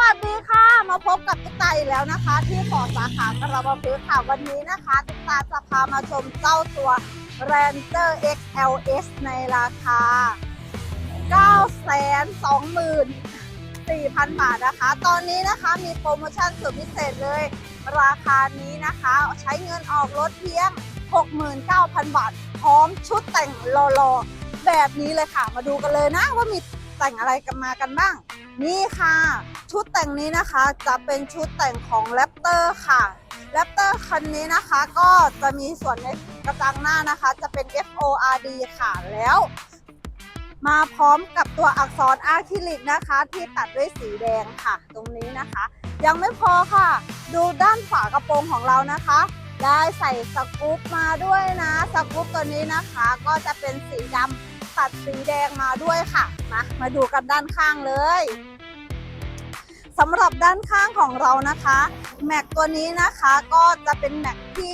วัสดีค่ะ มาพบกับตุ๊กตาอีกแล้วนะคะ ที่ฟอสาขากระบะพื้นค่ะวันนี้นะคะตุ๊กตาจะพามาชมเจ้าตัว Ranger XLS ในราคา 924,000 บาทนะคะ ตอนนี้นะคะมีโปรโมชั่นสุดพิเศษเลย ราคานี้นะคะ ใช้เงินออกรถเพียง 69,000 บาท พร้อมชุดแต่งรอๆแบบนี้เลยค่ะ มาดูกันเลยนะว่ามี แต่งอะไรกันมากันบ้าง นี่ค่ะ ชุดแต่งนี้นะคะจะเป็นชุดแต่งของแรปเตอร์ค่ะแรปเตอร์คันนี้นะคะก็จะมีส่วนในกระจังหน้านะคะ จะเป็น FORD ค่ะแล้ว มาพร้อมกับตัวอักษรอะคริลิกนะคะ ที่ตัดด้วยสีแดงค่ะ ตรงนี้นะคะ ยังไม่พอค่ะ ดูด้านฝากระโปรงของเรานะคะได้ใส่สกู๊ปมาด้วยนะ สกู๊ปตัวนี้นะคะ ก็จะเป็นสีดำัดสีแดงมาด้วยค่ะ มามาดูกันด้านข้างเลยสำหรับด้านข้างของเรานะคะแม็กตัวนี้นะคะก็จะเป็นแม็กที่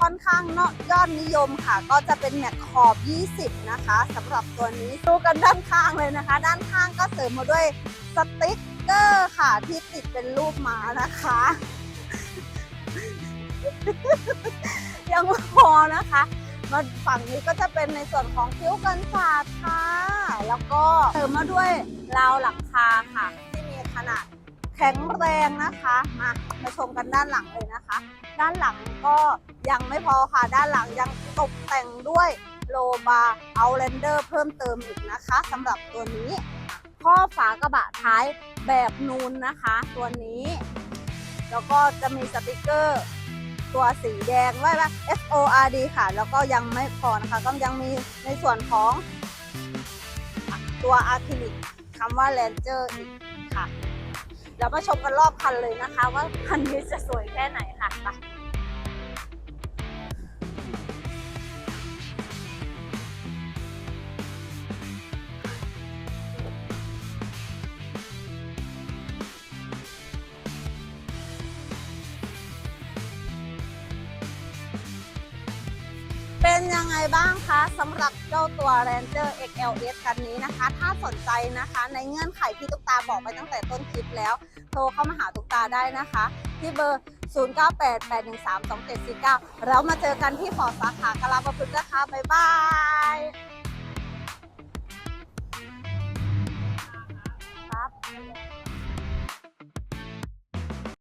ค่อนข้างเนาะยอดนิยมค่ะ ก็จะเป็นแม็กขอบ 20 นะคะสำหรับตัวนี้ดูกันด้านข้างเลยนะคะ ด้านข้างก็เสริมมาด้วยสติ๊กเกอร์ค่ะที่ติดเป็นรูปหมานะคะ ยังพอนะคะ มาฝั่งนี้ก็จะเป็นในส่วนของคิ้วกันศาสตร์ค่ะ แล้วก็เสริมมาด้วยราวหลังคาค่ะ ที่มีขนาดแข็งแรงนะคะ มามาชมกันด้านหลังเลยนะคะ ด้านหลังก็ยังไม่พอค่ะ ด้านหลังยังตกแต่งด้วยโลบาเอาเลนเดอร์เพิ่มเติมอีกนะคะสำหรับตัวนี้ข้อฝากระบะท้ายแบบนูนนะคะ ตัวนี้ แล้วก็จะมีสติกเกอร์ ตัวสีแดงไว้ว่า S O R D ค่ะ แล้วก็ยังไม่พอนะคะ ก็ยังมีในส่วนของตัวอะคริลิกคำว่า Ranger อีกค่ะ เดี๋ยวมาชมกันรอบคันเลยนะคะ ว่าคันนี้จะสวยแค่ไหนค่ะไป เป็นยังไงบ้างคะสำหรับเจ้าตัว Ranger XLS คันนี้นะคะ ถ้าสนใจนะคะในเงื่อนไขที่ตุ๊กตาบอกไปตั้งแต่ต้นคลิปแล้ว โทรเข้ามาหาตุ๊กตาได้นะคะ ที่เบอร์ 0988132749 แล้วมาเจอกันที่ฟอร์ดสาขากลาประพฤกษ์นะคะ บ๊ายบาย